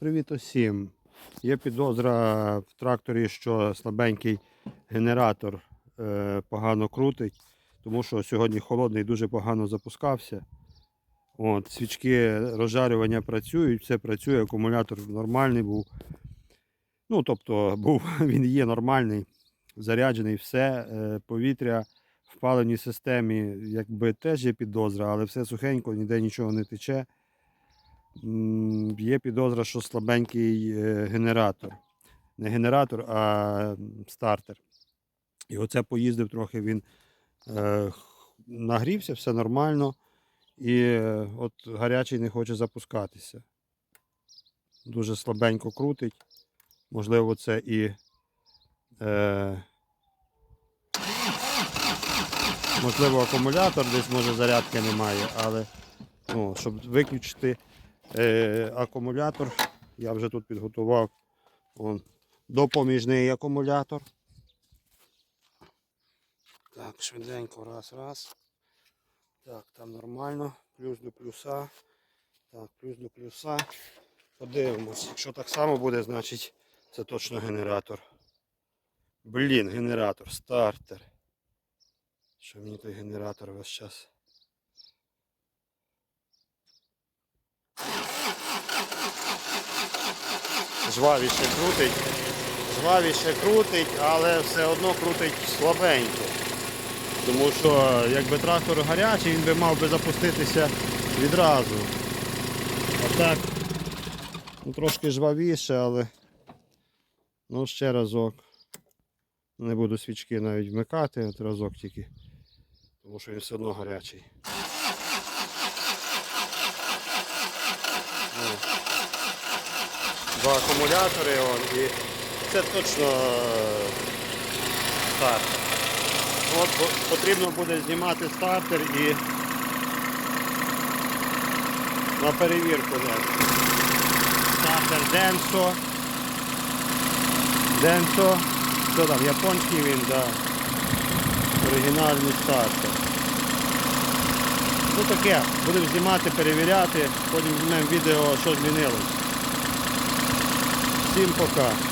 Привіт усім. Є підозра в тракторі, що слабенький генератор е, погано крутить, тому що сьогодні холодний дуже погано запускався. От, свічки розжарювання працюють, все працює, акумулятор нормальний був. Ну, тобто, був, він є нормальний, заряджений, все, е, повітря в паливній системі якби теж є підозра, але все сухенько, ніде нічого не тече. Є підозра, що слабенький е, генератор. Не генератор, а стартер. І оце поїздив трохи, він е, нагрівся, все нормально. І е, от гарячий не хоче запускатися. Дуже слабенько крутить. Можливо, це і. Е, можливо, акумулятор десь може зарядки немає, але ну, щоб виключити е, акумулятор, я вже тут підготував он, допоміжний акумулятор. Так, швиденько, раз, раз. Так, там нормально. Плюс до плюса. Так, плюс до плюса. Подивимось. Якщо так само буде, значить це точно генератор. Блін, генератор, стартер. Що мені той генератор весь час? Жвавіше крутить. Жвавіше крутить, але все одно крутить слабенько. Тому що якби трактор гарячий, він би мав би запуститися відразу. А так, ну, трошки жвавіше, але ну ще разок. Не буду свічки навіть вмикати, от разок тільки. Тому що він все одно гарячий. Ну, Два акумулятори он, і це точно е, стартер. От потрібно буде знімати стартер і на перевірку дати. Стартер Denso. Denso. Що там, японський він, да. Оригінальний стартер. Ну таке, будемо знімати, перевіряти, потім знімемо відео, що змінилось. Всім пока.